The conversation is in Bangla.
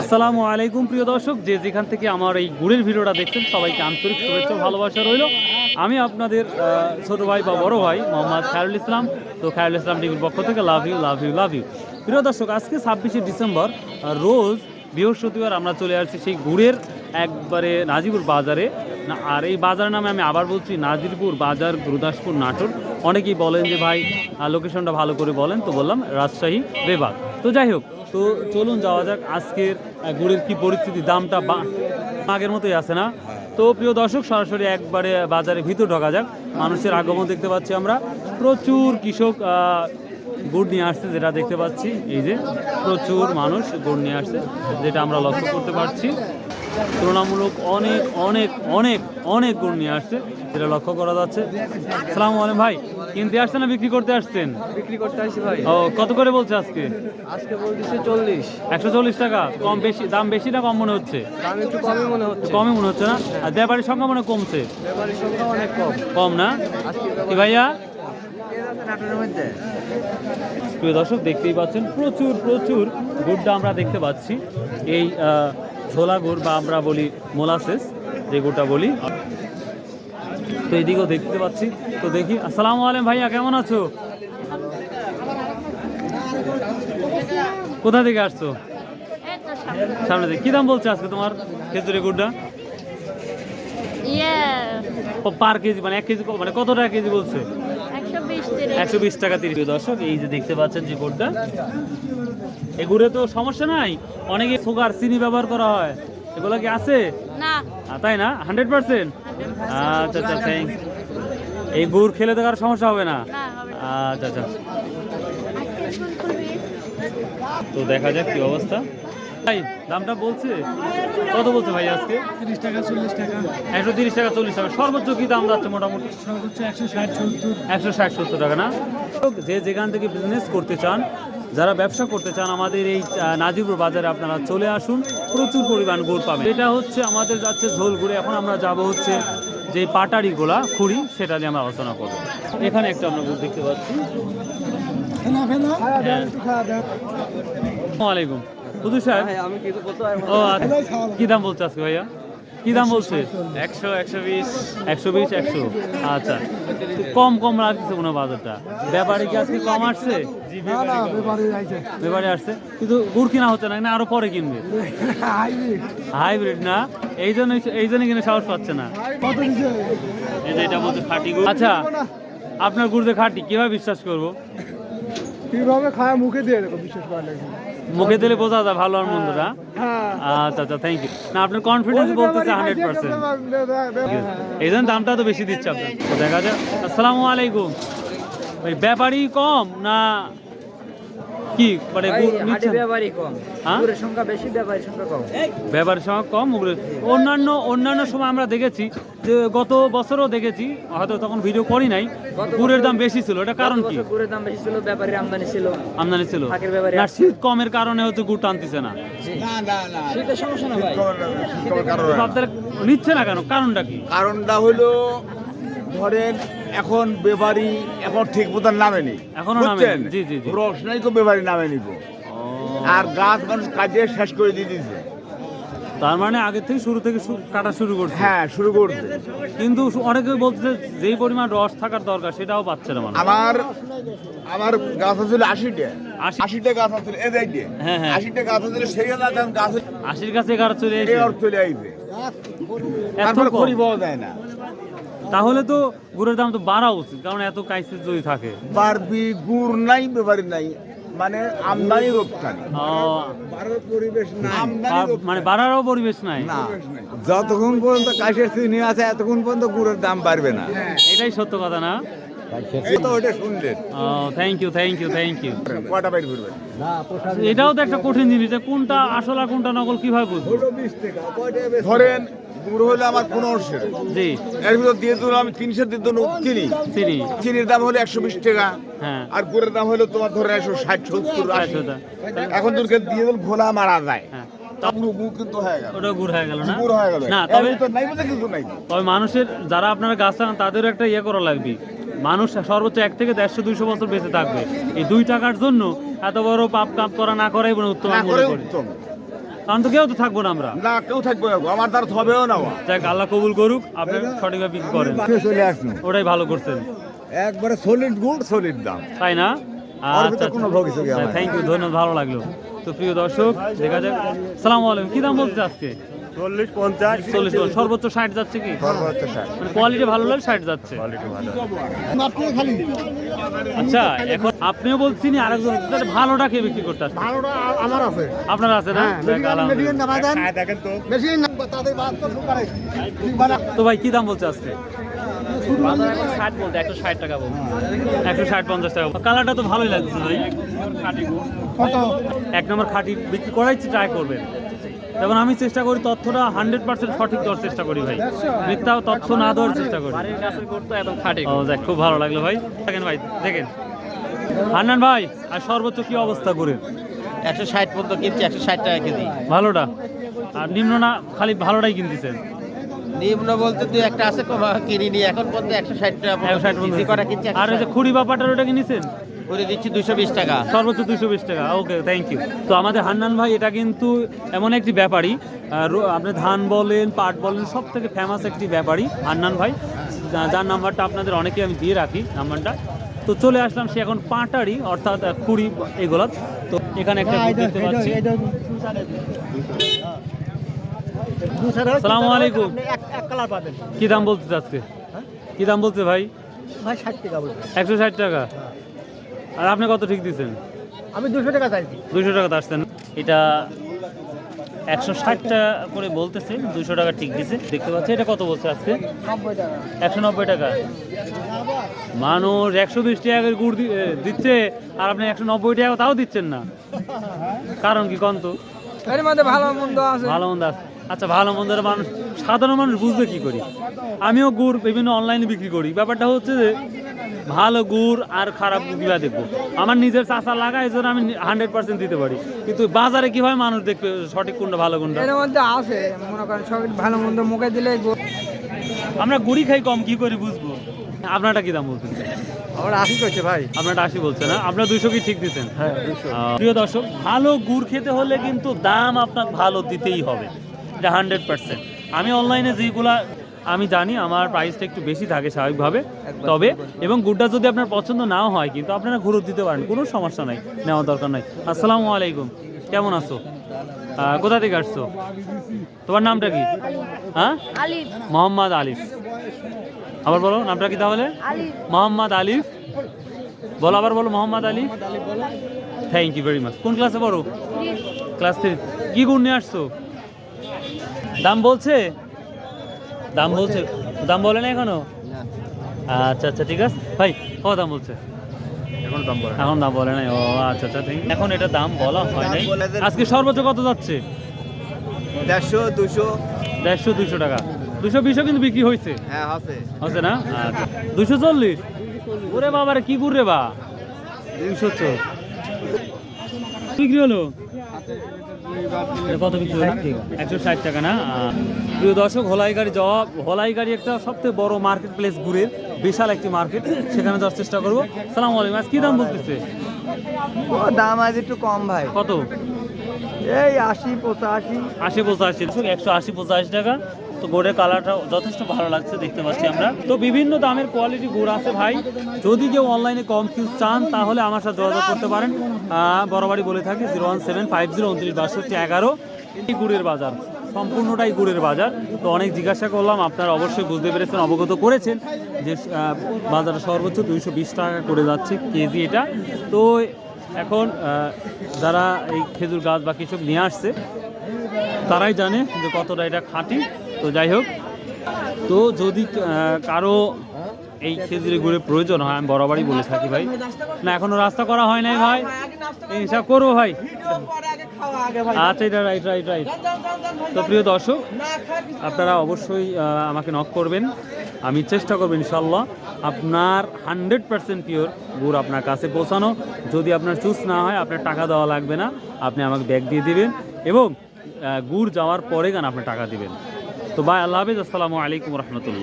আসসালামু আলাইকুম প্রিয় দর্শক, যে যেখান থেকে আমার এই গুড়ের ভিডিওটা দেখছেন, সবাইকে আন্তরিক শুভেচ্ছা ভালোবাসা রইল। আমি আপনাদের ছোট ভাই বা বড় ভাই মোহাম্মদ খায়রুল ইসলাম। তো খায়রুল ইসলাম টিভির পক্ষ থেকে love you love you love you. প্রিয় দর্শক, আজকে ছাব্বিশে ডিসেম্বর রোজ বৃহস্পতিবার আমরা চলে আসছি সেই গুড়ের একবারে নাজিপুর বাজারে। আর এই বাজারের নামে আমি আবার বলছি নাজিরপুর বাজার, গুরুদাসপুর নাটোর। অনেকেই বলেন যে, ভাই লোকেশনটা ভালো করে বলেন। তো বললাম, রাজশাহী বেবাগ তো যাই হোক তো চলুন যাওয়া যাক আজকের গুড়ের কি পরিস্থিতি, দামটা আগের মতোই আছে না? তো প্রিয় দর্শক, সরাসরি একবারে বাজারে ভিতর ঢোকা যাক। মানুষের আগমন দেখতে পাচ্ছি আমরা। প্রচুর কৃষক গুড় নিয়ে আসছে, যেটা দেখতে পাচ্ছি। এই যে, প্রচুর মানুষ গুড় নিয়ে আসছে, যেটা আমরা লক্ষ্য করতে পারছি। তুলনামূলক অনেক অনেক অনেক অনেক গুড় নিয়ে আসছে, যেটা লক্ষ্য করা যাচ্ছে। সালাম আলাইকুম ভাই। কিনতে আসছেন না বিক্রি করতে আসছেন? বিক্রি করতে আসি ভাই। ও কত করে বলছে আজকে? আজকে বলতেছে চল্লিশ। একশো চল্লিশ টাকা। কম বেশি দাম বেশি না কম মনে হচ্ছে? দাম একটু কমই মনে হচ্ছে। কমই মনে হচ্ছে না? আর ব্যাপারীর সংখ্যা মনে কমছে? ব্যাপারীর সংখ্যা অনেক কম। কম না? আজকে কি ভাইয়া? প্রিয় দর্শক দেখতেই পাচ্ছেন প্রচুর প্রচুর গুড়টা আমরা দেখতে পাচ্ছি। এই আহ, ছোলা গুড় বা আমরা বলি মোলাসেস যে গুড়টা বলি। তো এদিকেও দেখতে পাচ্ছি। তো দেখি। আসসালামু আলাইকুম ভাইয়া কেমন আছো? কোথা থেকে আসছো? সামনে থেকে। কি দাম বলছে আজকে তোমার খেজুরি গুড়টা? পার কেজি মানে এক কেজি মানে কত টাকা কেজি বলছে? একশো বিশ টাকা তিরিশ। দর্শক এই যে দেখতে পাচ্ছেন যে গুড়টা। এগুলো তো সমস্যা নাই। অনেকে সুগার চিনি ব্যবহার করা হয়। এগুলো কি আছে? না। তাই না? Hundred percent? আচ্ছা আচ্ছা থ্যাংক এই গুড় খেলে তো কারও সমস্যা হবে না? না হবে না। আচ্ছা আচ্ছা। তো দেখা যাক কি অবস্থা। ভাই দামটা বলছে? কত বলছে ভাই আজকে? তিরিশ টাকা চল্লিশ টাকা। একশো তিরিশ টাকা চল্লিশ টাকা। সর্বোচ্চ কি দাম যাচ্ছে মোটামুটি? সর্বোচ্চ একশো ষাট সত্তর। একশো ষাট সত্তর টাকা না? যে যেখান থেকে বিজনেস করতে চান যারা ব্যবসা করতে চান আমাদের এই নাজিপুর বাজারে আপনারা চলে আসুন। প্রচুর পরিমাণ গুড় পাবেন। এটা হচ্ছে আমাদের যাচ্ছে ঝোল গুড়ে। এখন আমরা যাব হচ্ছে যে পাটারি গোলা খুঁড়ি সেটা নিয়ে আমরা আলোচনা করব। এখানে একটা আমরা গুড় দেখতে পাচ্ছি। হ্যাঁ। আসসালামু আলাইকুম। বুধু সাহেব। কত ও আচ্ছা। কি দাম বলছে আজকে ভাইয়া? কি দাম বলছে? একশো একশো বিশ। একশো বিশ একশো। আচ্ছা। কম কম লাগছে মনে হয় বাজারটা। ব্যাপারে কি আজকে কম আসছে? ব্যাপারে আসছে। কিন্তু গুড় কিনা হচ্ছে না আরও পরে কিনবে। হাইব্রিড। না? এই জন্য এই জন্য কিনে সাহস পাচ্ছে না। এই যে এটা বলছে খাঁটি গুড়। আচ্ছা আপনার গুড় যে খাঁটি কীভাবে বিশ্বাস করব? কীভাবে খায় মুখে দিয়ে দেখো বিশেষ করে মুখে দিলে বোঝা যায় ভালো আর মন্দটা হ্যাঁ। আচ্ছা আচ্ছা থ্যাংক ইউ না আপনার কনফিডেন্স বলতেছে হান্ড্রেড পার্সেন্ট এই জন্য দামটা তো বেশি দিচ্ছে আপনার। দেখা যায় আসসালামু আলাইকুম। ব্যাপারই কম না? কি মানে কম। হ্যাঁ? সংখ্যা বেশি ব্যাপারীর সংখ্যা কম। অন্যান্য অন্যান্য সময় আমরা দেখেছি যে গত বছরও দেখেছি হয়তো তখন ভিডিও করি নাই গুড়ের দাম বেশি ছিল এটা কারণ কি? পুরের দাম বেশি ছিল ব্যাপারীর আমদানি ছিল। আমদানি ছিল। না শীত কমের কারণে হয়তো গুড় টানতেছে না। সেটা সমস্যা না ভাই? আপনারা নিচ্ছে না কেন? কারণটা কি? কারণটা হলো ধরেন এখন বেবারি এখন ঠিক মতন নামেনি। এখনও নামেনি? জি, জি, জি। রস নাই তো বেবারি নামেনি গো। আর গাছ মানুষ কাজে শেষ করে দিয়ে দিয়েছে। তার মানে আগে থেকে শুরু থেকে শু- কাটা শুরু করছে? হ্যাঁ শুরু করছে। কিন্তু অনেকে বলছে যেই পরিমাণ রস থাকার দরকার সেটাও পাচ্ছে না মানুষ। আমার আমার গাছ আছিল আশিটা। আশি? আশিটা গাছ আছিল এই দেখে হ্যাঁ, হ্যাঁ। আশিটা গাছ আছিল সেই গাছ গাছ আশির কাছে এগারো চলে এসে অর্থ চলে আইছে। এত তারপরে কম। খড়ি পাওয়া যায় না। তাহলে তো গুড়ের দাম তো বাড়া উচিত কারণ এত ক্রাইসিস যদি থাকে। বাড়বি গুড় নাই বেবারি নাই মানে আমদানি রপ্তানি। মানে বাড়ারও পরিবেশ নাই। না যতক্ষণ পর্যন্ত কাশের চিনি আছে এতক্ষণ পর্যন্ত গুড়ের দাম বাড়বে না। এটাই সত্য কথা না? Thank you thank you thank you কটা বাইর করবেন এটাও তো একটা কঠিন জিনিস কোনটা আসল আর কোনটা নকল কীভাবে বুঝব? ধরেন গুড় হলো আমার পনেরোশো জি। এর ভিতর দিয়ে দিল আমি তিনশো দিয়ে দিল চিনি। চিনি। চিনির দাম হলো একশো বিশ টাকা। হ্যাঁ। আর গুড়ের দাম হলো তোমার ধরে একশো ষাট সত্তর আশি। এখন দিয়ে দিল ঘোলা মারা যায়। হ্যাঁ। তা পুরো গুড় কিন্তু হয়ে গেল। ওটা গুড় হয়ে গেল না? গুড় হয়ে গেল। না এর তবে ভিতর নাই বলতে কিছু নাই। তবে মানুষের যারা আপনারা গাছ তাদেরও একটা ইয়ে করা লাগবে। মানুষ সর্বোচ্চ এক থেকে দেড়শো দুইশো বছর বেঁচে থাকবে। এই দুই টাকার জন্য এত বড় পাপ কাপ করা না করাই মনে উত্তম করে মনে করি। উত্তম। কারণ তো কেউ তো থাকব না আমরা। না কেউ থাকবে না আমার দ্বারা তো হবেও না। যাক আল্লাহ কবুল করুক আপনি সঠিকভাবে বিক্রি করেন। চলে আসুন ওটাই ভালো করছেন। একবারে সলিড গুড় সলিড দাম। তাই না? আর ভিতরে কোনো ভোগী-চোগী আমার নাই। থ্যাংক ইউ ধন্যবাদ ভালো লাগল। তো প্রিয় দর্শক দেখা যাক। সালাম আলাইকুম কি দাম বলছে আজকে? চল্লিশ পঞ্চাশ। চল্লিশ সর্বোচ্চ ষাট যাচ্ছে কি? সর্বোচ্চ ষাট। মানে কোয়ালিটি ভালো লাগলে ষাট যাচ্ছে। কোয়ালিটি ভালো। আচ্ছা এখন আপনিও বলছেন আরেকজন ভালোটা কে বিক্রি করতে আসছে? ভালোটা আমার আছে। আপনার আছে না? খায় দেখেন তো। ভাই কি দাম বলছে আজকে? ষাট বলতে একশো ষাট টাকা বলছে। একশো ষাট পঞ্চাশ টাকা কালারটা তো ভালোই লাগছে ভাই। কত? এক নম্বর খাঁটি। বিক্রি করাই ট্রাই করবেন। যেমন আমি চেষ্টা করি তথ্যটা হান্ড্রেড পার্সেন্ট সঠিক দেওয়ার চেষ্টা করি ভাই। মিথ্যা তথ্য না দেওয়ার চেষ্টা করি। ও যাক খুব ভালো লাগল ভাই। দেখেন ভাই দেখেন। হান্নান ভাই আর সর্বোচ্চ কি অবস্থা করে একশো ষাট পর্যন্ত কিনছি একশো ষাট টাকা কেজি। ভালোটা? আর নিম্ন না খালি ভালোটাই কিনতেছেন? নিম্ন বলতে দুই একটা আছে কমা কিনিনি এখন পর্যন্ত একশো ষাট টাকা একশো ষাট পর্যন্ত কেজি করা কিনছি আর ওই যে খুঁড়ি বাপাটার ওটা কিনেছেন? করে দিচ্ছি দুশো বিশ টাকা। সর্বোচ্চ দুশো বিশ টাকা। ওকে থ্যাংক ইউ তো আমাদের হান্নান ভাই এটা কিন্তু এমন একটি ব্যাপারই। আপনি ধান বলেন পাট বলেন সব থেকে ফেমাস একটি ব্যাপারই হান্নান ভাই। যার নাম্বারটা আপনাদের অনেকে আমি দিয়ে রাখি নাম্বারটা। তো চলে আসলাম সে এখন পাটারি অর্থাৎ কুড়ি এগুলো। তো এখানে একটা group দেখতে পাচ্ছি। সালামু আলাইকুম। এক এক কালার পাবেন। কি দাম বলতে আজকে কি দাম বলছে ভাই? ভাই ষাট টাকা একশো ষাট টাকা। আর আপনি কত ঠিক দিচ্ছেন আমি দুশো টাকা চাইছি দুশো টাকা আসছেন এটা একশো ষাটটা করে বলতেছে দুশো টাকা ঠিক দিছে। দেখতে পাচ্ছি এটা কত বলছে আজকে? একশো নব্বই টাকা। মানুষ একশো বিশ টাকা করে গুড় দিচ্ছে আর আপনি একশো নব্বই টাকা তাও দিচ্ছেন না। কারণ কি কন্ত ভালো মন্দ আছে। ভালো মন্দ আছে। আচ্ছা ভালো মন্দের মানুষ সাধারণ মানুষ বুঝবে কি করি? আমিও গুড় বিভিন্ন অনলাইনে বিক্রি করি। ব্যাপারটা হচ্ছে যে ভালো গুড় আর খারাপ গুড় দেখব। আমার নিজের চাষা লাগা এই জন্য আমি হান্ড্রেড পার্সেন্ট দিতে পারি। কিন্তু বাজারে কীভাবে মানুষ দেখবে সঠিক কোনটা ভালো কোনটা? এর মধ্যে আছে মনে করেন সব ভালো মন্দ মুখে দিলে আমরা গুড়ি খাই কম কি করে বুঝব? আপনারটা কি দাম বলতেছে আমরা আশি করছে ভাই। আপনারটা আশি বলছে না? আপনার দুইশো কি ঠিক দিচ্ছেন? হ্যাঁ প্রিয় দর্শক ভালো গুড় খেতে হলে কিন্তু দাম আপনার ভালো দিতেই হবে। এটা হান্ড্রেড পার্সেন্ট আমি অনলাইনে যেগুলা আমি জানি আমার প্রাইসটা একটু বেশি থাকে স্বাভাবিকভাবে। তবে এবং গুড়টা যদি আপনার পছন্দ নাও হয় কিন্তু আপনারা ঘুরো দিতে পারেন কোনো সমস্যা নাই নেওয়ার দরকার নাই। আসসালামু আলাইকুম কেমন আছো? কোথা থেকে আসছো? তোমার নামটা কি? হ্যাঁ? আলিফ। মোহাম্মদ আলিফ। আবার বলো নামটা কি তাহলে? আলিফ। মোহাম্মদ আলিফ। বলো আবার বলো মোহাম্মদ আলিফ। থ্যাংক ইউ ভেরি মাচ কোন ক্লাসে পড়ো? ক্লাস থ্রি কি গুণ নিয়ে আসছো? দাম বলছে? দাম বলছে? দাম বলে না এখনও? আচ্ছা আচ্ছা ঠিক আছে। ভাই ও দাম বলছে? এখন দাম বলে এখন দাম বলে নাই। ও আচ্ছা আচ্ছা ঠিক। এখন এটা দাম বলা হয় নাই। আজকে সর্বোচ্চ কত যাচ্ছে? দেড়শো দুশো। দেড়শো দুশো টাকা। দুশো বিশও কিন্তু বিক্রি হয়েছে হ্যাঁ আছে হচ্ছে না? আচ্ছা। দুশো চল্লিশ? ওরে বাবারে কি করবে বা? দুইশো চোর বিক্রি হলো? কত বিক্রি একশো ষাট টাকা না? প্রিয় দর্শক হোলাই গাড়ি জবাব হোলাই গাড়ি একটা সবথেকে বড় মার্কেট প্লেস ঘুরের বিশাল একটি মার্কেট সেখানে যাওয়ার চেষ্টা করব। সালাম আলাইকুম আজ কি দাম বলতেছে? দাম আজ একটু কম ভাই। কত? এই আশি পঁচাশি। আশি পঁচাশি একশো আশি পঁচাশি টাকা। তো গোড়ের কালারটা যথেষ্ট ভালো লাগছে দেখতে পাচ্ছি আমরা। তো বিভিন্ন দামের কোয়ালিটি গুড় আছে ভাই। যদি কেউ অনলাইনে কম কিউ চান তাহলে আমার সাথে যোগাযোগ করতে পারেন। বরাবরই বলে থাকি zero one seven five zero উনত্রিশ বাষট্টি এগারো। এই গুড়ের বাজার সম্পূর্ণটাই গুড়ের বাজার। তো অনেক জিজ্ঞাসা করলাম আপনারা অবশ্যই বুঝতে পেরেছেন অবগত করেছেন যে আহ, বাজারে সর্বোচ্চ দুইশো বিশ টাকা করে যাচ্ছে কেজি এটা। তো এখন যারা এই খেজুর গাছ বা কৃষক নিয়ে আসছে তারাই জানে যে কতটা এটা খাঁটি। তো যাই হোক, তো যদি কারও এই খেজুরি গুড়ে প্রয়োজন হয়, আমি বরাবরই বলে থাকি ভাই। না, এখনও রাস্তা করা হয় নাই ভাই। হিসাব করব ভাই। আচ্ছা এটা রাইট রাইট রাইট তো প্রিয় দর্শক, আপনারা অবশ্যই আমাকে নক করবেন। আমি চেষ্টা করব ইনশাল্লাহ আপনার হান্ড্রেড পার্সেন্ট পিওর গুড় আপনার কাছে পৌঁছানো। যদি আপনার চুজ না হয়, আপনার টাকা দেওয়া লাগবে না। আপনি আমাকে ব্যাগ দিয়ে দিবেন এবং গুড় যাওয়ার পরে গান আপনি টাকা দিবেন। তো ভাই আল্লাহ হাফিজ আসসালামু আলাইকুম রহমতুল্লাহ